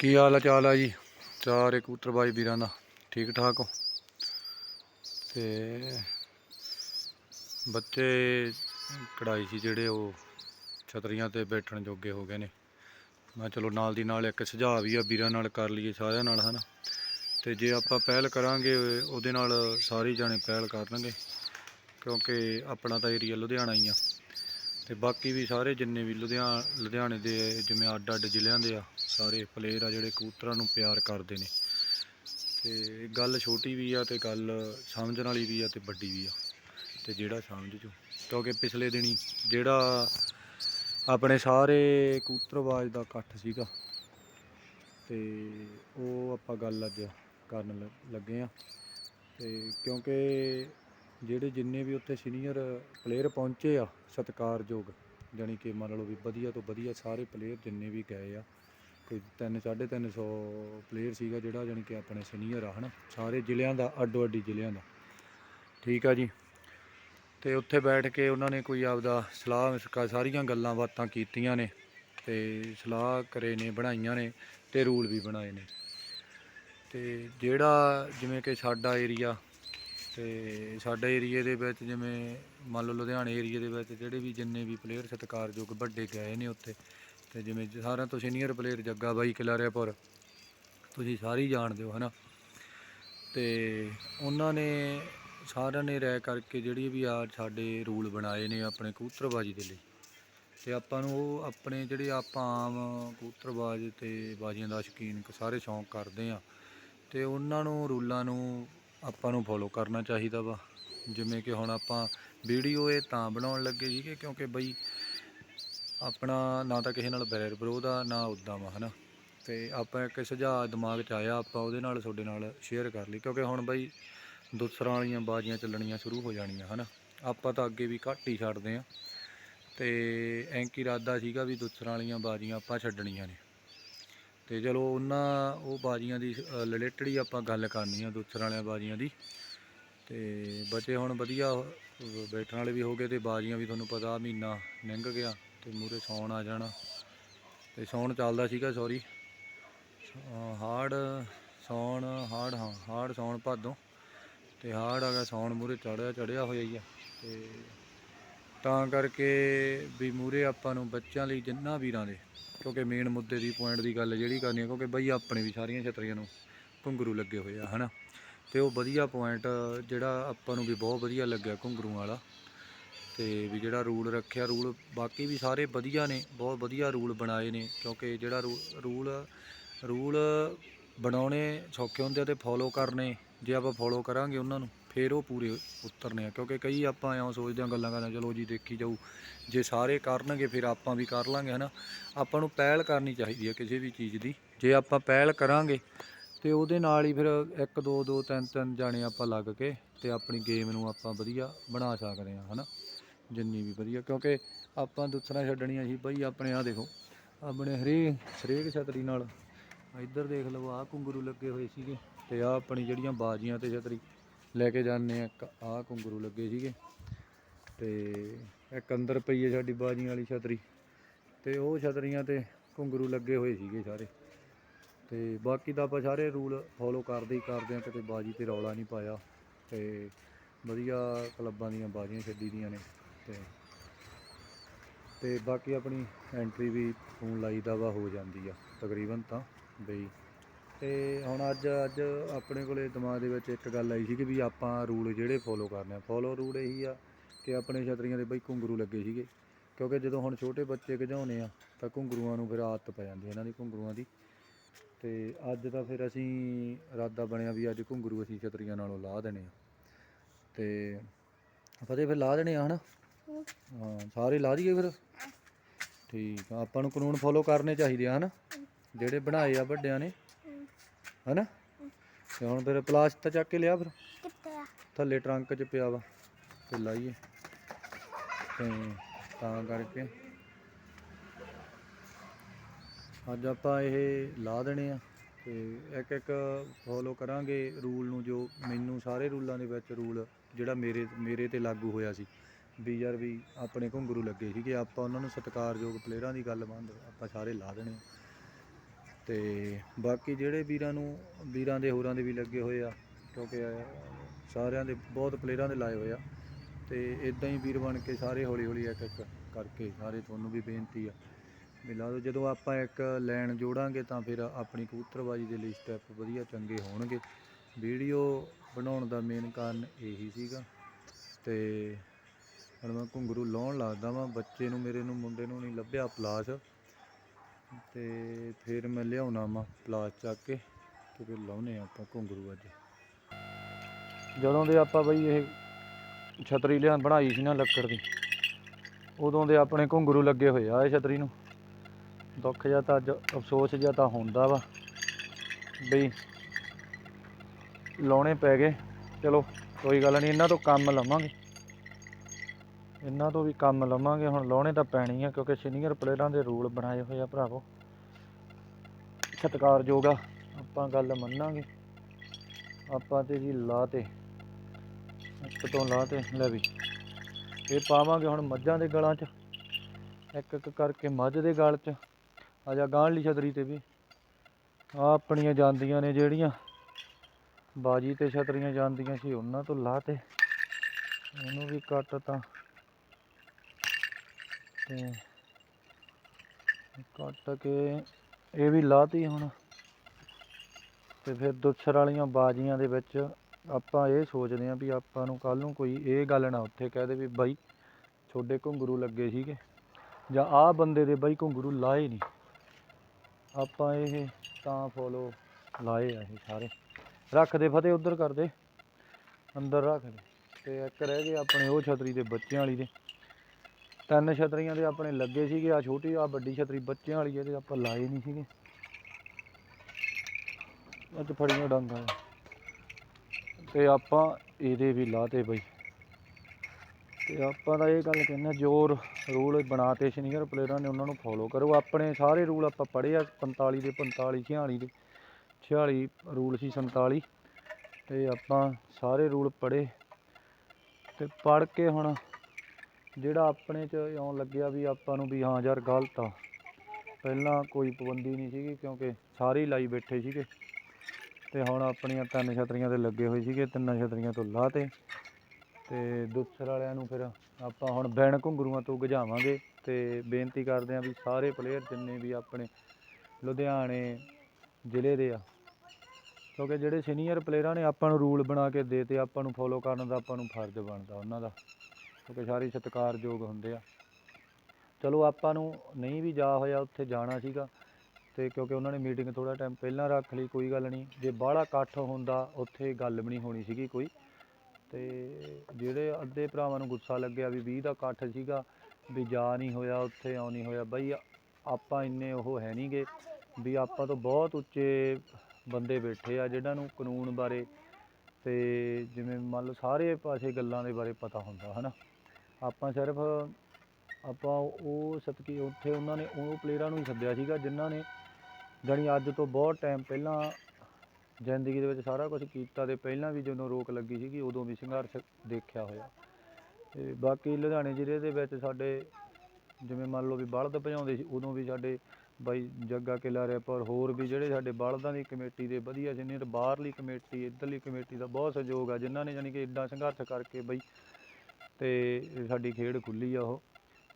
ਕੀ ਹਾਲ ਚਾਲ ਆ ਜੀ? ਚਾਰੇ ਕਬੂਤਰ ਬਾਈ ਵੀਰਾਂ ਦਾ। ਠੀਕ ਠਾਕ ਹੋ? ਤੇ ਬੱਚੇ ਕਢਾਈ ਸੀ ਜਿਹੜੇ ਉਹ ਛਤਰੀਆਂ ਤੇ ਬੈਠਣ ਜੋਗੇ ਹੋ ਗਏ ਨੇ। ਮੈਂ ਚਲੋ ਨਾਲ ਦੀ ਨਾਲ ਇੱਕ ਸੁਝਾਅ ਵੀ ਆ ਵੀਰਾਂ ਨਾਲ ਕਰ ਲਈਏ ਸਾਰਿਆਂ ਨਾਲ, ਹਨਾ? ਤੇ ਜੇ ਆਪਾਂ ਪਹਿਲ ਕਰਾਂਗੇ, ਉਹਦੇ ਨਾਲ ਸਾਰੇ ਜਾਣੇ ਪਹਿਲ ਕਰਨਗੇ, ਕਿਉਂਕਿ ਆਪਣਾ ਤਾਂ ਏਰੀਆ ਲੁਧਿਆਣਾ ਹੀ ਆ। ਤੇ ਬਾਕੀ ਵੀ ਸਾਰੇ ਜਿੰਨੇ ਵੀ ਲੁਧਿਆਣਾ ਲੁਧਿਆਣੇ ਦੇ ਜਿਵੇਂ ਅੱਡ ਅੱਡ ਜ਼ਿਲ੍ਹਿਆਂ ਦੇ ਆ, ਸਾਰੇ ਪਲੇਅਰ ਆ ਜਿਹੜੇ ਕਬੂਤਰਾਂ ਨੂੰ ਪਿਆਰ ਕਰਦੇ ਨੇ। ਤੇ ਗੱਲ ਛੋਟੀ ਵੀ ਆ ਤੇ ਗੱਲ ਸਮਝਣ ਵਾਲੀ ਵੀ ਆ ਤੇ ਵੱਡੀ ਵੀ ਆ। ਤੇ ਜਿਹੜਾ ਸਮਝ ਜੋ ਕਿਉਂਕਿ ਪਿਛਲੇ ਦਿਨੀ ਜਿਹੜਾ ਆਪਣੇ ਸਾਰੇ ਕੂਤਰਵਾਜ਼ ਦਾ ਇਕੱਠ ਸੀਗਾ, ਤੇ ਉਹ ਆਪਾਂ ਗੱਲ ਅੱਜ ਕਰਨ ਲ- ਲੱਗੇ ਆ। ਤੇ ਕਿਉਂਕਿ ਜਿਹੜੇ ਜਿੰਨੇ ਵੀ ਉੱਥੇ ਸੀਨੀਅਰ ਪਲੇਅਰ ਪਹੁੰਚੇ ਆ, ਸਤਿਕਾਰਯੋਗ, ਜਾਣੀ ਕਿ ਮੰਨ ਲਓ ਵੀ ਵਧੀਆ ਤੋਂ ਵਧੀਆ ਸਾਰੇ ਪਲੇਅਰ ਜਿੰਨੇ ਵੀ ਗਏ ਆ, ਕੋਈ 3 350 ਪਲੇਅਰ ਸੀਗਾ ਜਿਹੜਾ, ਜਾਣੀ ਕਿ ਆਪਣੇ ਸੀਨੀਅਰ ਆ, ਹਨਾ? ਸਾਰੇ ਜ਼ਿਲ੍ਹਿਆਂ ਦਾ ਅੱਡੋ ਅੱਡੀ ਜ਼ਿਲ੍ਹਿਆਂ ਦਾ। ਠੀਕ ਆ ਜੀ? ਤੇ ਉੱਥੇ ਬੈਠ ਕੇ ਉਹਨਾਂ ਨੇ ਕੋਈ ਆਪਦਾ ਸਲਾਹ, ਮਸ਼ਕਾ, ਸਾਰੀਆਂ ਗੱਲਾਂ ਬਾਤਾਂ ਕੀਤੀਆਂ ਨੇ ਤੇ ਸਲਾਹ ਕਰੇ ਨੇ, ਬਣਾਈਆਂ ਨੇ ਤੇ ਰੂਲ ਵੀ ਬਣਾਏ ਨੇ। ਤੇ ਜਿਹੜਾ ਜਿਵੇਂ ਕਿ ਸਾਡਾ ਏਰੀਆ ਤੇ ਸਾਡੇ ਏਰੀਏ ਦੇ ਵਿੱਚ ਜਿਵੇਂ ਮੰਨ ਲਓ ਲੁਧਿਆਣੇ ਏਰੀਏ ਦੇ ਵਿੱਚ ਜਿਹੜੇ ਵੀ ਜਿੰਨੇ ਵੀ ਪਲੇਅਰ ਸਤਿਕਾਰਯੋਗ ਵੱਡੇ ਗਏ ਨੇ ਉੱਥੇ, ਤੇ ਜਿਵੇਂ ਸਾਰਿਆਂ ਤੋਂ ਸੀਨੀਅਰ ਪਲੇਅਰ ਜੱਗਾ ਬਾਈ ਕਿਲਾਰਿਆਪੁਰ, ਤੁਸੀਂ ਸਾਰੇ ਹੀ ਜਾਣਦੇ ਹੋ, ਹਨਾ? ਤੇ ਉਹਨਾਂ ਨੇ ਸਾਰਿਆਂ ਨੇ ਰਾਇ ਕਰਕੇ ਜਿਹੜੀ ਵੀ ਆ ਸਾਡੇ ਰੂਲ ਬਣਾਏ ਨੇ ਆਪਣੇ ਕਬੂਤਰਬਾਜੀ ਦੇ ਲਈ। ਤੇ ਆਪਾਂ ਨੂੰ ਉਹ ਆਪਣੇ ਜਿਹੜੇ ਆਪਾਂ ਆਮ ਕਬੂਤਰਬਾਜ਼ ਤੇ ਬਾਜ਼ੀਆਂ ਦਾ ਸ਼ੌਕੀਨ ਸਾਰੇ ਸ਼ੌਂਕ ਕਰਦੇ ਆ। ਤੇ ਉਹਨਾਂ ਨੂੰ, ਰੂਲਾਂ ਨੂੰ ਆਪਾਂ ਨੂੰ ਫੋਲੋ ਕਰਨਾ ਚਾਹੀਦਾ ਵਾ। ਜਿਵੇਂ ਕਿ ਹੁਣ ਆਪਾਂ ਵੀਡੀਓ ਇਹ ਤਾਂ ਬਣਾਉਣ ਲੱਗੇ ਸੀਗੇ ਕਿਉਂਕਿ ਬਈ ਆਪਣਾ ਨਾ ਤਾਂ ਕਿਸੇ ਨਾਲ ਬੈਰ ਵਿਰੋਧ ਆ, ਨਾ ਉਦਾਂ ਵਾ, ਹਨਾ। ਤੇ ਆਪਾਂ ਇੱਕ ਸੁਝਾਅ ਦਿਮਾਗ 'ਚ ਆਇਆ, ਆਪਾਂ ਉਹਦੇ ਨਾਲ, ਤੁਹਾਡੇ ਨਾਲ ਸ਼ੇਅਰ ਕਰ ਲਈ। ਕਿਉਂਕਿ ਹੁਣ ਬਈ ਦੂਸਰਾਂ ਵਾਲੀਆਂ ਬਾਜ਼ੀਆਂ ਚੱਲਣੀਆਂ ਸ਼ੁਰੂ ਹੋ ਜਾਣੀਆਂ, ਹਨਾ। ਆਪਾਂ ਤਾਂ ਅੱਗੇ ਵੀ ਘੱਟ ਹੀ ਛੱਡਦੇ ਆ। ਤੇ ਐਂਕੀ ਇਰਾਦਾ ਸੀਗਾ ਵੀ ਦੂਸਰਾਂ ਵਾਲੀਆਂ ਬਾਜ਼ੀਆਂ ਆਪਾਂ ਛੱਡਣੀਆਂ ਨੇ। ਤੇ ਚਲੋ ਉਹਨਾਂ, ਉਹ ਬਾਜ਼ੀਆਂ ਦੀ ਰਿਲੇਟਡ ਹੀ ਆਪਾਂ ਗੱਲ ਕਰਨੀ ਆ, ਦੂਸਰਾਂ ਵਾਲਿਆਂ ਬਾਜ਼ੀਆਂ ਦੀ। ਤੇ ਬੱਚੇ ਹੁਣ ਵਧੀਆ ਬੈਠਣ ਵਾਲੇ ਵੀ ਹੋ ਗਏ ਤੇ ਬਾਜ਼ੀਆਂ ਵੀ ਤੁਹਾਨੂੰ ਪਤਾ ਮਹੀਨਾ ਲੰਘ ਗਿਆ ਤੇ ਮੂਰੇ ਸੌਣ ਆ ਜਾਣਾ। ਤੇ ਸੌਣ ਚੱਲਦਾ ਸੀਗਾ ਸੌਰੀ ਹਾੜ ਸੌਣ, ਹਾੜ ਹਾਂ, ਹਾੜ ਸੌਣ ਭਾਦੋਂ। ਤੇ ਹਾੜ ਆ ਗਿਆ, ਸੌਣ ਮੂਰੇ ਚੜਿਆ ਚੜਿਆ ਹੋਇਆ ਹੀ ਆ। ਤੇ ਤਾਂ ਕਰਕੇ ਵੀ ਮੂਰੇ ਆਪਾਂ ਨੂੰ ਬੱਚਿਆਂ ਲਈ ਜਿੰਨਾ ਵੀਰਾਂ ਦੇ ਕਿਉਂਕਿ ਮੇਨ ਮੁੱਦੇ ਦੀ ਪੁਆਇੰਟ ਦੀ ਗੱਲ ਜਿਹੜੀ ਕਰਨੀ ਹੈ ਕਿਉਂਕਿ ਬਈ ਆਪਣੇ ਵੀ ਸਾਰੀਆਂ ਛਤਰੀਆਂ ਨੂੰ ਘੁੰਗਰੂ ਲੱਗੇ ਹੋਏ ਆ, ਹਨਾ? ਤੇ ਉਹ ਵਧੀਆ ਪੁਆਇੰਟ ਜਿਹੜਾ ਆਪਾਂ ਨੂੰ ਵੀ ਬਹੁਤ ਵਧੀਆ ਲੱਗਿਆ ਘੁੰਗਰੂ ਵਾਲਾ। ਤੇ ਵੀ ਜਿਹੜਾ ਰੂਲ ਰੱਖਿਆ, ਰੂਲ ਬਾਕੀ ਵੀ ਸਾਰੇ ਵਧੀਆ ਨੇ, ਬਹੁਤ ਵਧੀਆ ਰੂਲ ਬਣਾਏ ਨੇ, ਕਿਉਂਕਿ ਜਿਹੜਾ ਰੂ- ਰੂਲ ਰੂਲ ਬਣਾਉਣੇ ਸੌਖੇ ਹੁੰਦੇ ਆ ਤੇ ਫੋਲੋ ਕਰਨੇ, ਜੇ ਆਪਾਂ ਫੋਲੋ ਕਰਾਂਗੇ ਉਹਨਾਂ ਨੂੰ। ਫਿਰ ਉਹ ਪੂਰੇ ਉਤਰਨੇ ਆ ਕਿਉਂਕਿ ਕਈ ਆਪਾਂ ਐਂ ਸੋਚਦੇ ਆ ਗੱਲਾਂ ਕਰਦੇ ਆ, ਚਲੋ ਜੀ ਦੇਖੀ ਜਾਊ। ਜੇ ਸਾਰੇ ਕਰਨਗੇ ਫਿਰ ਆਪਾਂ ਵੀ ਕਰ ਲਾਂਗੇ ਹਨਾ? ਆਪਾਂ ਨੂੰ ਪਹਿਲ ਕਰਨੀ ਚਾਹੀਦੀ ਹੈ ਕਿਸੇ ਵੀ ਚੀਜ਼ ਦੀ। ਜੇ ਆਪਾਂ ਪਹਿਲ ਕਰਾਂਗੇ ਤੇ ਉਹਦੇ ਨਾਲ ਹੀ ਫਿਰ ਇੱਕ ਦੋ ਦੋ ਤਿੰਨ ਤਿੰਨ ਜਾਣੇ ਆਪਾਂ ਲੱਗ ਕੇ ਤੇ ਆਪਣੀ ਗੇਮ ਨੂੰ ਆਪਾਂ ਵਧੀਆ ਬਣਾ ਸਕਦੇ ਹਾਂ ਹਨਾ? ਜਿੰਨੀ ਵੀ ਵਧੀਆ ਕਿਉਂਕਿ ਆਪਾਂ ਦੂਸਰਾ ਛੱਡਣੀਆਂ ਸੀ ਬਈ ਆਪਣੇ ਆ ਦੇਖੋ ਆਪਣੇ ਹਰੇ ਹਰੇਕ ਛਤਰੀ ਨਾਲ। ਇੱਧਰ ਦੇਖ ਲਓ ਆਹ ਕੁੰਗਰੂ ਲੱਗੇ ਹੋਏ ਸੀਗੇ ਤੇ ਆ ਆਪਣੀ ਜਿਹੜੀਆਂ ਬਾਜ਼ੀਆਂ ਤੇ ਛਤਰੀ। ਲੈ ਕੇ ਜਾਂਦੇ ਆ ਇੱਕ ਆਹ ਕੁੰਗਰੂ ਲੱਗੇ ਸੀਗੇ ਤੇ ਇੱਕ ਅੰਦਰ ਪਈ ਹੈ ਸਾਡੀ ਬਾਜ਼ੀਆਂ ਵਾਲੀ ਛਤਰੀ ਤੇ ਉਹ ਛਤਰੀਆਂ ਤੇ ਕੁੰਗਰੂ ਲੱਗੇ ਹੋਏ ਸੀਗੇ ਸਾਰੇ। ਤੇ ਬਾਕੀ ਤਾਂ ਆਪਾਂ ਸਾਰੇ ਰੂਲ ਫੋਲੋ ਕਰਦੇ ਹੀ ਕਰਦੇ ਆ ਕਿਤੇ ਬਾਜੀ ਤੇ ਰੌਲਾ ਨਹੀਂ ਪਾਇਆ। ਤੇ ਵਧੀਆ ਕਲੱਬਾਂ ਦੀਆਂ ਬਾਜ਼ੀਆਂ ਛੱਡੀ ਦੀਆਂ ਨੇ ਤੇ ਤੇ ਬਾਕੀ ਆਪਣੀ ਐਂਟਰੀ ਵੀ ਫੋਨ ਲਾਈਦਾ ਵਾ ਹੋ ਜਾਂਦੀ ਆ ਤਕਰੀਬਨ ਤਾਂ ਬਈ ਤੇ ਹੁਣ ਅੱਜ ਅੱਜ ਆਪਣੇ ਕੋਲੇ ਦਿਮਾਗ ਦੇ ਵਿੱਚ ਇੱਕ ਗੱਲ ਆਈ ਸੀ ਕਿ ਵੀ ਆਪਾਂ ਰੂਲ ਜਿਹੜੇ ਫੋਲੋ ਕਰਨੇ ਆ। ਫੋਲੋ ਰੂਲ ਇਹੀ ਆ ਕਿ ਆਪਣੇ ਛਤਰੀਆਂ ਦੇ ਬਈ ਘੁੰਗਰੂ ਲੱਗੇ ਸੀਗੇ। ਕਿਉਂਕਿ ਜਦੋਂ ਹੁਣ ਛੋਟੇ ਬੱਚੇ ਗਜਾਉਣੇ ਆ ਤਾਂ ਘੁੰਗਰੂਆਂ ਨੂੰ ਫਿਰ ਆਦਤ ਪੈ ਜਾਂਦੀ ਹੈ ਇਹਨਾਂ ਦੀ ਘੁੰਗਰੂਆਂ ਦੀ। ਤੇ ਅੱਜ ਤਾਂ ਫਿਰ ਅਸੀਂ ਇਰਾਦਾ ਬਣਿਆ ਵੀ ਅੱਜ ਘੁੰਗਰੂ ਅਸੀਂ ਛਤਰੀਆਂ ਨਾਲੋਂ ਲਾ ਦੇਣੇ ਆ। ਤੇ ਫਤਿਹ ਫਿਰ ਲਾ ਦੇਣੇ ਆ ਹਨਾ? ਹਾਂ ਸਾਰੇ ਲਾ ਦਈਏ ਫਿਰ? ਠੀਕ ਆ ਆਪਾਂ ਨੂੰ ਕਾਨੂੰਨ ਫੋਲੋ ਕਰਨੇ ਚਾਹੀਦੇ ਆ ਹਨਾ? ਜਿਹੜੇ ਬਣਾਏ ਆ ਵੱਡਿਆਂ ਨੇ ਹਨਾ? ਤੇ ਹੁਣ ਫਿਰ ਪਲਾਸਟਿਕ ਚੱਕ ਕੇ ਲਿਆ ਫਿਰ। ਕਿੱਥੇ ਆ? ਥੱਲੇ ਟਰੰਕ 'ਚ ਪਿਆ ਵਾ ਤੇ ਲਾਈਏ। ਤੇ ਤਾਂ ਕਰਕੇ ਅੱਜ ਆਪਾਂ ਇਹ ਲਾ ਦੇਣੇ ਆ ਤੇ ਇੱਕ ਇੱਕ ਫੋਲੋ ਕਰਾਂਗੇ ਰੂਲ ਨੂੰ ਜੋ ਮੈਨੂੰ ਸਾਰੇ ਰੂਲਾਂ ਦੇ ਵਿੱਚ ਰੂਲ ਜਿਹੜਾ ਮੇਰੇ ਮੇਰੇ ਤੇ ਲਾਗੂ ਹੋਇਆ ਸੀ ਵੀ ਯਾਰ ਵੀ ਆਪਣੇ ਘੁੰਗਰੂ ਲੱਗੇ ਸੀਗੇ। ਆਪਾਂ ਉਹਨਾਂ ਨੂੰ ਸਤਿਕਾਰਯੋਗ ਪਲੇਅਰਾਂ ਦੀ ਗੱਲ ਮੰਨਦੇ ਆਪਾਂ ਸਾਰੇ ਲਾ ਦੇਣੇ ਆ। ਤੇ ਬਾਕੀ ਜਿਹੜੇ ਵੀਰਾਂ ਨੂੰ, ਵੀਰਾਂ ਦੇ ਹੋਰਾਂ ਦੇ ਵੀ ਲੱਗੇ ਹੋਏ ਆ, ਕਿਉਂਕਿ ਸਾਰਿਆਂ ਦੇ, ਬਹੁਤ ਪਲੇਅਰਾਂ ਦੇ ਲਾਏ ਹੋਏ ਆ। ਤੇ ਇਦਾਂ ਹੀ ਵੀਰ ਬਣ ਕੇ ਸਾਰੇ ਹੌਲੀ ਹੌਲੀ ਇੱਕ ਇੱਕ ਕਰਕੇ ਸਾਰੇ ਤੁਹਾਨੂੰ ਵੀ ਬੇਨਤੀ ਆ ਵੀ ਦਿਓ। ਜਦੋਂ ਆਪਾਂ ਇੱਕ ਲਾਈਨ ਜੋੜਾਂਗੇ ਤਾਂ ਫਿਰ ਆਪਣੀ ਕਬੂਤਰਬਾਜੀ ਦੇ ਲਈ ਸਟੈਪ ਵਧੀਆ ਚੰਗੇ ਹੋਣਗੇ। ਵੀਡੀਓ ਬਣਾਉਣ ਦਾ ਮੇਨ ਕਾਰਨ ਇਹੀ ਸੀਗਾ। ਤੇ ਹੁਣ ਮੈਂ ਘੁੰਗਰੂ ਲਾਉਣ ਲੱਗਦਾ ਵਾਂ। ਬੱਚੇ ਨੂੰ, ਮੇਰੇ ਨੂੰ, ਮੁੰਡੇ ਨੂੰ ਨਹੀਂ ਲੱਭਿਆ। ਪਲਾਸ ਤੇ ਫਿਰ ਮੈਂ ਲਿਆਉਣਾ ਵਾ ਪਲਾਸ ਚੱਕ ਕੇ ਤੇ ਫਿਰ ਲਾਉਨੇ ਆ ਆਪਾਂ ਘੁੰਗਰੂ ਅੱਜ। ਜਦੋਂ ਦੇ ਆਪਾਂ ਬਈ ਇਹ ਛਤਰੀ ਲਿਆ ਬਣਾਈ ਸੀ ਨਾ ਲੱਕੜ ਦੀ, ਉਦੋਂ ਦੇ ਆਪਣੇ ਘੁੰਗਰੂ ਲੱਗੇ ਹੋਏ ਆ ਇਹ ਛਤਰੀ ਨੂੰ। ਦੁੱਖ ਜਿਹਾ ਤਾਂ ਅੱਜ, ਅਫਸੋਸ ਜਿਹਾ ਤਾਂ ਹੁੰਦਾ ਵਾ ਬਈ ਲਾਉਣੇ ਪੈ ਗਏ। ਚਲੋ ਕੋਈ ਗੱਲ ਨਹੀਂ, ਇਹਨਾਂ ਤੋਂ ਕੰਮ ਲਵਾਂਗੇ। ਇਹਨਾਂ ਤੋਂ ਵੀ ਕੰਮ ਲਵਾਂਗੇ, ਹੁਣ ਲਾਉਣੇ ਤਾਂ ਪੈਣੀ ਆ, ਕਿਉਂਕਿ ਸੀਨੀਅਰ ਪਲੇਅਰਾਂ ਦੇ ਰੂਲ ਬਣਾਏ ਹੋਏ ਆ ਭਰਾਵੋ। ਸਤਿਕਾਰਯੋਗ ਆ, ਆਪਾਂ ਗੱਲ ਮੰਨਾਂਗੇ। ਆਪਾਂ ਤੇ ਜੀ ਲਾ ਤੇ, ਇੱਕ ਤੋਂ ਲਾ ਤੇ, ਲੈ ਵੀ। ਇਹ ਪਾਵਾਂਗੇ ਹੁਣ ਮੱਝਾਂ ਦੇ ਗਲਾਂ 'ਚ, ਇੱਕ ਇੱਕ ਕਰਕੇ ਮੱਝ ਦੇ ਗਲ 'ਚ। ਆ ਜਾ ਗਾਂਹਲੀ ਛਤਰੀ ਤੇ ਵੀ। ਆ ਆਪਣੀਆਂ ਜਾਂਦੀਆਂ ਨੇ ਜਿਹੜੀਆਂ, ਬਾਜੀ ਤੇ ਛਤਰੀਆਂ ਜਾਂਦੀਆਂ ਸੀ, ਉਹਨਾਂ ਤੋਂ ਲਾ ਤੇ। ਇਹਨੂੰ ਵੀ ਕੱਟ ਤਾਂ ਤੇ ਕੱਟ ਕੇ ਇਹ ਵੀ ਲਾਤੀ ਹੁਣ। ਤੇ ਫਿਰ ਦੁੱਸਰ ਵਾਲੀਆਂ ਬਾਜੀਆਂ ਦੇ ਵਿੱਚ ਆਪਾਂ ਇਹ ਸੋਚਦੇ ਆਂ ਵੀ ਆਪਾਂ ਨੂੰ ਕੱਲ ਨੂੰ ਕੋਈ ਇਹ ਗੱਲ ਨਾ ਉੱਥੇ ਕਹਿ ਦੇ ਵੀ ਬਾਈ ਤੁਹਾਡੇ ਘੁੰਗਰੂ ਲੱਗੇ ਸੀਗੇ ਜਾਂ ਆਹ ਬੰਦੇ ਦੇ ਬਾਈ ਘੁੰਗਰੂ ਲਾਏ ਨਹੀਂ। ਆਪਾਂ ਇਹ ਤਾਂ ਫੋਲੋ ਲਾਏ ਆ ਇਹ ਸਾਰੇ। ਰੱਖ ਦੇ ਫਤਿਹ, ਉਧਰ ਕਰ ਦੇ। ਅੰਦਰ ਰੱਖ ਦੇ। ਤੇ ਇੱਕ ਰਹਿ ਗਏ ਆਪਣੇ ਉਹ ਛਤਰੀ ਦੇ ਬੱਚਿਆਂ ਵਾਲੀ ਦੇ। ਤਿੰਨ ਛਤਰੀਆਂ ਦੇ ਆਪਣੇ ਲੱਗੇ ਸੀਗੇ ਆ ਛੋਟੀ ਆ ਵੱਡੀ ਛਤਰੀ ਬੱਚਿਆਂ ਵਾਲੀ ਇਹਦੇ ਆਪਾਂ ਲਾਏ ਨਹੀਂ ਸੀਗੇ। ਅੱਜ ਫੜੀਆਂ ਡਾਂਗਾ ਤੇ ਆਪਾਂ ਇਹਦੇ ਵੀ ਲਾਤੇ ਬਈ। ਤੇ ਆਪਾਂ ਤਾਂ ਇਹ ਗੱਲ ਕਹਿੰਦੇ ਹਾਂ, ਜੋ ਰੂਲ ਬਣਾਤੇ ਸੀਨੀਅਰ ਪਲੇਅਰਾਂ ਨੇ ਉਹਨਾਂ ਨੂੰ ਫੋਲੋ ਕਰੋ। ਆਪਣੇ ਸਾਰੇ ਰੂਲ ਆਪਾਂ ਪੜ੍ਹੇ ਆ 45 ਦੇ 45 46 ਦੇ 46 ਰੂਲ ਸੀ 47 ਤੇ ਆਪਾਂ ਸਾਰੇ ਰੂਲ ਪੜ੍ਹੇ। ਤੇ ਪੜ੍ਹ ਕੇ ਹੁਣ ਜਿਹੜਾ ਆਪਣੇ ਚ ਇਉਂ ਲੱਗਿਆ ਵੀ ਆਪਾਂ ਨੂੰ ਵੀ ਹਾਂ ਯਾਰ ਗਲਤ ਆ। ਪਹਿਲਾਂ ਕੋਈ ਪਾਬੰਦੀ ਨਹੀਂ ਸੀਗੀ ਕਿਉਂਕਿ ਸਾਰੇ ਹੀ ਲਾਈ ਬੈਠੇ ਸੀਗੇ। ਤੇ ਹੁਣ ਆਪਣੀਆਂ ਤਿੰਨ ਛਤਰੀਆਂ ਤੇ ਲੱਗੇ ਹੋਏ ਸੀਗੇ, ਤਿੰਨਾਂ ਛਤਰੀਆਂ ਤੋਂ ਲਾਤੇ ਤੇ। ਦੁੱਸਰ ਵਾਲਿਆਂ ਨੂੰ ਫਿਰ ਆਪਾਂ ਹੁਣ ਬੈਣ ਘੁੰਗਰੂਆਂ ਤੋਂ ਗਜਾਵਾਂਗੇ ਤੇ ਬੇਨਤੀ ਕਰਦੇ ਆਂ ਵੀ ਸਾਰੇ ਪਲੇਅਰ ਜਿੰਨੇ ਵੀ ਆਪਣੇ ਲੁਧਿਆਣੇ ਜ਼ਿਲ੍ਹੇ ਦੇ ਆ, ਕਿਉਂਕਿ ਜਿਹੜੇ ਸੀਨੀਅਰ ਪਲੇਅਰਾਂ ਨੇ ਆਪਾਂ ਨੂੰ ਰੂਲ ਬਣਾ ਕੇ ਦੇ ਤੇ ਆਪਾਂ ਨੂੰ ਫੋਲੋ ਕਰਨ ਦਾ ਆਪਾਂ ਨੂੰ ਫਰਜ਼ ਬਣਦਾ ਉਹਨਾਂ ਦਾ। ਕਿਉਂਕਿ ਸਾਰੇ ਸਤਿਕਾਰਯੋਗ ਹੁੰਦੇ ਆ। ਚਲੋ ਆਪਾਂ ਨੂੰ ਨਹੀਂ ਵੀ ਜਾ ਹੋਇਆ, ਉੱਥੇ ਜਾਣਾ ਸੀਗਾ। ਤੇ ਕਿਉਂਕਿ ਉਹਨਾਂ ਨੇ ਮੀਟਿੰਗ ਥੋੜਾ ਟਾਈਮ ਪਹਿਲਾਂ ਰੱਖ ਲਈ, ਕੋਈ ਗੱਲ ਨਹੀਂ। ਜੇ ਬਾਹਲਾ ਇਕੱਠ ਹੁੰਦਾ, ਉੱਥੇ ਗੱਲ ਵੀ ਨਹੀਂ ਹੋਣੀ ਸੀਗੀ ਕੋਈ। ਤੇ ਜਿਹੜੇ ਅੱਧੇ ਭਰਾਵਾਂ ਨੂੰ ਗੁੱਸਾ ਲੱਗਿਆ ਵੀ 20 ਦਾ ਇਕੱਠ ਸੀਗਾ, ਵੀ ਜਾ ਨਹੀਂ ਹੋਇਆ, ਉੱਥੇ ਆਉ ਨਹੀਂ ਹੋਇਆ, ਬਈ ਆਪਾਂ ਇੰਨੇ ਉਹ ਹੈ ਨਹੀਂਗੇ ਵੀ ਆਪਾਂ ਤੋਂ ਬਹੁਤ ਉੱਚੇ ਬੰਦੇ ਬੈਠੇ ਆ, ਜਿਹਨਾਂ ਨੂੰ ਕਾਨੂੰਨ ਬਾਰੇ ਤੇ ਜਿਵੇਂ ਮੰਨ ਲਓ ਸਾਰੇ ਪਾਸੇ ਗੱਲਾਂ ਦੇ ਬਾਰੇ ਪਤਾ ਹੁੰਦਾ, ਹਨਾ? ਆਪਾਂ ਸਿਰਫ ਆਪਾਂ ਉਹ ਸਤਕੀ ਉੱਥੇ ਉਹਨਾਂ ਨੇ ਉਹ ਪਲੇਅਰਾਂ ਨੂੰ ਹੀ ਸੱਦਿਆ ਸੀਗਾ, ਜਿਨ੍ਹਾਂ ਨੇ ਜਾਣੀ ਅੱਜ ਤੋਂ ਬਹੁਤ ਟਾਈਮ ਪਹਿਲਾਂ ਜ਼ਿੰਦਗੀ ਦੇ ਵਿੱਚ ਸਾਰਾ ਕੁਝ ਕੀਤਾ ਤੇ ਪਹਿਲਾਂ ਵੀ ਜਦੋਂ ਰੋਕ ਲੱਗੀ ਸੀਗੀ, ਉਦੋਂ ਵੀ ਸੰਘਰਸ਼ ਦੇਖਿਆ ਹੋਇਆ। ਤੇ ਬਾਕੀ ਲੁਧਿਆਣੇ ਜ਼ਿਲ੍ਹੇ ਦੇ ਵਿੱਚ ਸਾਡੇ ਜਿਵੇਂ ਮੰਨ ਲਓ ਵੀ ਬਲਦ ਭਜਾਉਂਦੇ ਸੀ, ਉਦੋਂ ਵੀ ਸਾਡੇ ਬਾਈ ਜੱਗਾ ਕਿਲਾ ਰੈਪਰ ਹੋਰ ਵੀ ਜਿਹੜੇ ਸਾਡੇ ਬਲਦਾਂ ਦੀ ਕਮੇਟੀ ਦੇ ਵਧੀਆ ਸੀਨੀਅਰ ਬਾਹਰਲੀ ਕਮੇਟੀ, ਇੱਧਰਲੀ ਕਮੇਟੀ ਦਾ ਬਹੁਤ ਸਹਿਯੋਗ ਆ, ਜਿਨ੍ਹਾਂ ਨੇ ਜਾਣੀ ਕਿ ਇੱਦਾਂ ਸੰਘਰਸ਼ ਕਰਕੇ ਬਈ ਅਤੇ ਸਾਡੀ ਖੇਡ ਖੁੱਲ੍ਹੀ ਆ ਉਹ।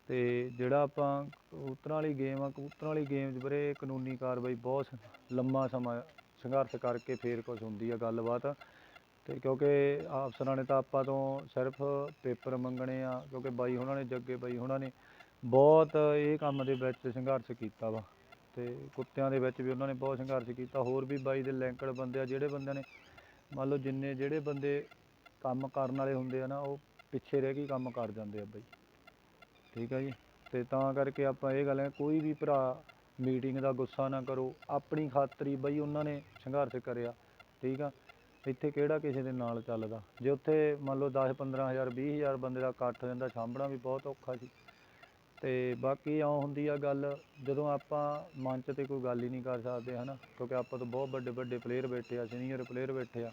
ਅਤੇ ਜਿਹੜਾ ਆਪਾਂ ਕਬੂਤਰਾਂ ਵਾਲੀ ਗੇਮ ਆ, ਕਬੂਤਰਾਂ ਵਾਲੀ ਗੇਮ 'ਚ ਵੀਰੇ ਕਾਨੂੰਨੀ ਕਾਰਵਾਈ ਬਹੁਤ ਲੰਮਾ ਸਮਾਂ ਸੰਘਰਸ਼ ਕਰਕੇ ਫਿਰ ਕੁਛ ਹੁੰਦੀ ਆ ਗੱਲਬਾਤ। ਅਤੇ ਕਿਉਂਕਿ ਅਫਸਰਾਂ ਨੇ ਤਾਂ ਆਪਾਂ ਤੋਂ ਸਿਰਫ ਪੇਪਰ ਮੰਗਣੇ ਆ, ਕਿਉਂਕਿ ਬਾਈ ਉਹਨਾਂ ਨੇ ਜੱਗੇ ਬਾਈ ਉਹਨਾਂ ਨੇ, ਬਹੁਤ ਇਹ ਕੰਮ ਦੇ ਵਿੱਚ ਸੰਘਰਸ਼ ਕੀਤਾ ਵਾ। ਅਤੇ ਕੁੱਤਿਆਂ ਦੇ ਵਿੱਚ ਵੀ ਉਹਨਾਂ ਨੇ ਬਹੁਤ ਸੰਘਰਸ਼ ਕੀਤਾ, ਹੋਰ ਵੀ ਬਾਈ ਦੇ ਲੈਂਕੜ ਬੰਦੇ ਆ, ਜਿਹੜੇ ਬੰਦਿਆਂ ਨੇ ਮੰਨ ਲਓ ਜਿੰਨੇ ਜਿਹੜੇ ਬੰਦੇ ਕੰਮ ਕਰਨ ਵਾਲੇ ਹੁੰਦੇ ਆ ਨਾ, ਉਹ ਪਿੱਛੇ ਰਹਿ ਕੇ ਕੰਮ ਕਰ ਜਾਂਦੇ ਆ ਬਾਈ। ਠੀਕ ਆ ਜੀ? ਤੇ ਤਾਂ ਕਰਕੇ ਆਪਾਂ ਇਹ ਗੱਲ ਹੈ ਕੋਈ ਵੀ ਭਰਾ ਮੀਟਿੰਗ ਦਾ ਗੁੱਸਾ ਨਾ ਕਰੋ। ਆਪਣੀ ਖਾਤਰੀ ਬਈ ਉਹਨਾਂ ਨੇ ਸੰਘਰਸ਼ ਕਰਿਆ। ਠੀਕ ਆ? ਇੱਥੇ ਕਿਹੜਾ ਕਿਸੇ ਦੇ ਨਾਲ ਚੱਲਦਾ? ਜੇ ਉੱਥੇ ਮੰਨ ਲਓ 10 15000 20000 ਬੰਦੇ ਦਾ ਇਕੱਠ ਹੋ ਜਾਂਦਾ, ਸਾਂਭਣਾ ਵੀ ਬਹੁਤ ਔਖਾ ਸੀ। ਤੇ ਬਾਕੀ ਇਉਂ ਹੁੰਦੀ ਆ ਗੱਲ, ਜਦੋਂ ਆਪਾਂ ਮੰਚ ਤੇ ਕੋਈ ਗੱਲ ਹੀ ਨਹੀਂ ਕਰ ਸਕਦੇ, ਹਨਾ? ਕਿਉਂਕਿ ਆਪਾਂ ਤੋਂ ਬਹੁਤ ਵੱਡੇ ਵੱਡੇ ਪਲੇਅਰ ਬੈਠੇ ਆ ਸੀਨੀਅਰ ਪਲੇਅਰ ਬੈਠੇ ਆ।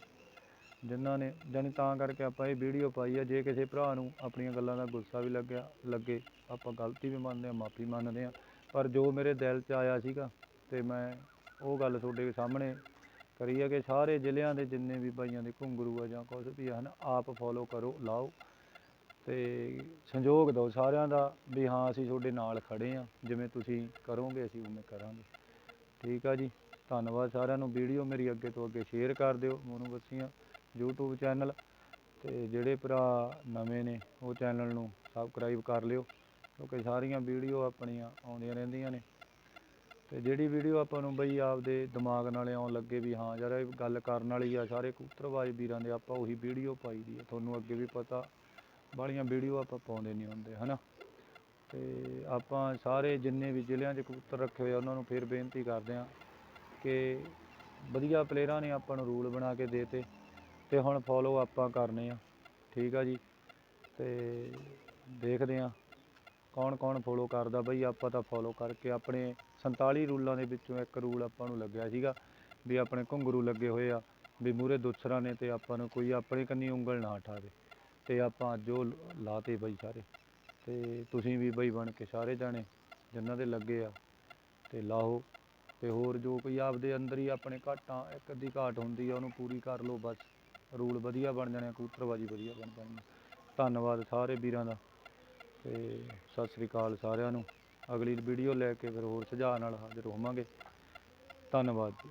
ਜਿਨ੍ਹਾਂ ਨੇ, ਜਾਣੀ ਤਾਂ ਕਰਕੇ ਆਪਾਂ ਇਹ ਵੀਡੀਓ ਪਾਈ ਆ, ਜੇ ਕਿਸੇ ਭਰਾ ਨੂੰ ਆਪਣੀਆਂ ਗੱਲਾਂ ਦਾ ਗੁੱਸਾ ਵੀ ਲੱਗਿਆ, ਲੱਗੇ, ਆਪਾਂ ਗਲਤੀ ਵੀ ਮੰਨਦੇ ਆ ਮਾਫੀ ਮੰਨਦੇ ਆ ਪਰ ਜੋ ਮੇਰੇ ਦਿਲ 'ਚ ਆਇਆ ਸੀਗਾ, ਤੇ ਮੈਂ ਉਹ ਗੱਲ ਤੁਹਾਡੇ ਸਾਹਮਣੇ ਕਰੀ ਹੈ ਕਿ ਸਾਰੇ ਜ਼ਿਲ੍ਹਿਆਂ ਦੇ ਜਿੰਨੇ ਵੀ ਬਾਈਆਂ ਦੇ ਘੁੰਗਰੂ ਆ ਜਾਂ ਕੁਝ ਵੀ ਹਨ, ਆਪ ਫੋਲੋ ਕਰੋ, ਲਾਓ, ਤੇ ਸੰਯੋਗ ਦਿਓ ਸਾਰਿਆਂ ਦਾ ਵੀ ਹਾਂ, ਅਸੀਂ ਤੁਹਾਡੇ ਨਾਲ ਖੜੇ ਆ ਜਿਵੇਂ ਤੁਸੀਂ ਕਰੋਗੇ, ਅਸੀਂ ਉਵੇਂ ਕਰਾਂਗੇ। ਠੀਕ ਆ ਜੀ, ਧੰਨਵਾਦ ਸਾਰਿਆਂ ਨੂੰ, ਵੀਡੀਓ ਮੇਰੀ ਅੱਗੇ ਤੋਂ ਅੱਗੇ ਸ਼ੇਅਰ ਕਰ ਦਿਓ ਮੋਨੂ ਬੱਸੀਆਂ YouTube ਚੈਨਲ ਤੇ ਜਿਹੜੇ ਭਰਾ ਨਵੇਂ ਨੇ, ਉਹ ਚੈਨਲ ਨੂੰ ਸਬਸਕ੍ਰਾਈਬ ਕਰ ਲਿਓ, ਕਿਉਂਕਿ ਸਾਰੀਆਂ ਵੀਡੀਓ ਆਪਣੀਆਂ ਆਉਂਦੀਆਂ ਰਹਿੰਦੀਆਂ ਨੇ। ਤੇ ਜਿਹੜੀ ਵੀਡੀਓ ਆਪਾਂ ਨੂੰ ਬਈ ਆਪਦੇ ਦਿਮਾਗ ਨਾਲ ਆਉਣ ਲੱਗੇ ਵੀ ਹਾਂ ਯਾਰ, ਇਹ ਗੱਲ ਕਰਨ ਵਾਲੀ ਆ, ਸਾਰੇ ਕਬੂਤਰਬਾਜ਼ ਵੀਰਾਂ ਦੇ, ਆਪਾਂ ਉਹੀ ਵੀਡੀਓ ਪਾਈ ਦੀ ਆ। ਤੁਹਾਨੂੰ ਅੱਗੇ ਵੀ ਪਤਾ ਬਾਹਲੀਆਂ ਵੀਡੀਓ ਆਪਾਂ ਪਾਉਂਦੇ ਨਹੀਂ ਹੁੰਦੇ, ਹਨਾ? ਤੇ ਆਪਾਂ ਸਾਰੇ ਜਿੰਨੇ ਵੀ ਜ਼ਿਲ੍ਹਿਆਂ 'ਚ ਕਬੂਤਰ ਰੱਖੇ ਹੋਏ ਆ, ਉਹਨਾਂ ਨੂੰ ਫੇਰ ਬੇਨਤੀ ਕਰਦੇ ਆ ਕਿ ਵਧੀਆ ਪਲੇਅਰਾਂ ਨੇ ਆਪਾਂ ਨੂੰ ਰੂਲ ਬਣਾ ਕੇ ਦੇਤੇ। ਤੇ ਹੁਣ ਫੋਲੋ ਆਪਾਂ ਕਰਨੇ ਆ। ਠੀਕ ਆ ਜੀ? ਤੇ ਦੇਖਦੇ ਆ ਕੌਣ ਕੌਣ ਫੋਲੋ ਕਰਦਾ। ਬਈ ਆਪਾਂ ਤਾਂ ਫੋਲੋ ਕਰਕੇ ਆਪਣੇ 47 ਰੂਲਾਂ ਦੇ ਵਿੱਚੋਂ ਇੱਕ ਰੂਲ ਆਪਾਂ ਨੂੰ ਲੱਗਿਆ ਸੀਗਾ ਵੀ ਆਪਣੇ ਘੁੰਗਰੂ ਲੱਗੇ ਹੋਏ ਆ, ਵੀ ਮੂਰੇ ਦੁਸਰਾਂ ਨੇ ਤੇ ਆਪਾਂ ਨੂੰ ਕੋਈ ਆਪਣੀ ਕੰਨੀ ਉਂਗਲ ਨਾ ਉਠਾਵੇ ਤੇ ਆਪਾਂ ਅੱਜ ਉਹ ਲਾਤੇ ਬਈ ਸਾਰੇ। ਤੇ ਤੁਸੀਂ ਵੀ ਬਈ ਬਣ ਕੇ ਸਾਰੇ ਜਾਣੇ ਜਿਨ੍ਹਾਂ ਦੇ ਲੱਗੇ ਆ, ਤੇ ਲਾਓ ਤੇ ਹੋਰ ਜੋ ਕੋਈ ਆਪਦੇ ਅੰਦਰ ਹੀ ਆਪਣੇ ਘਾਟਾਂ, ਇੱਕ ਅੱਧੀ ਘਾਟ ਹੁੰਦੀ ਆ, ਉਹਨੂੰ ਪੂਰੀ ਕਰ ਲਓ ਬਸ। ਰੂਲ ਵਧੀਆ ਬਣ ਜਾਣੇ ਆ, ਕਬੂਤਰਬਾਜੀ ਵਧੀਆ ਬਣ ਜਾਣੀ ਆ। ਧੰਨਵਾਦ ਸਾਰੇ ਵੀਰਾਂ ਦਾ ਤੇ ਸਤਿ ਸ੍ਰੀ ਅਕਾਲ ਸਾਰਿਆਂ ਨੂੰ। ਅਗਲੀ ਵੀਡੀਓ ਲੈ ਕੇ ਫਿਰ ਹੋਰ ਸੁਝਾਅ ਨਾਲ ਹਾਜ਼ਰ ਹੋਵਾਂਗੇ। ਧੰਨਵਾਦ ਜੀ।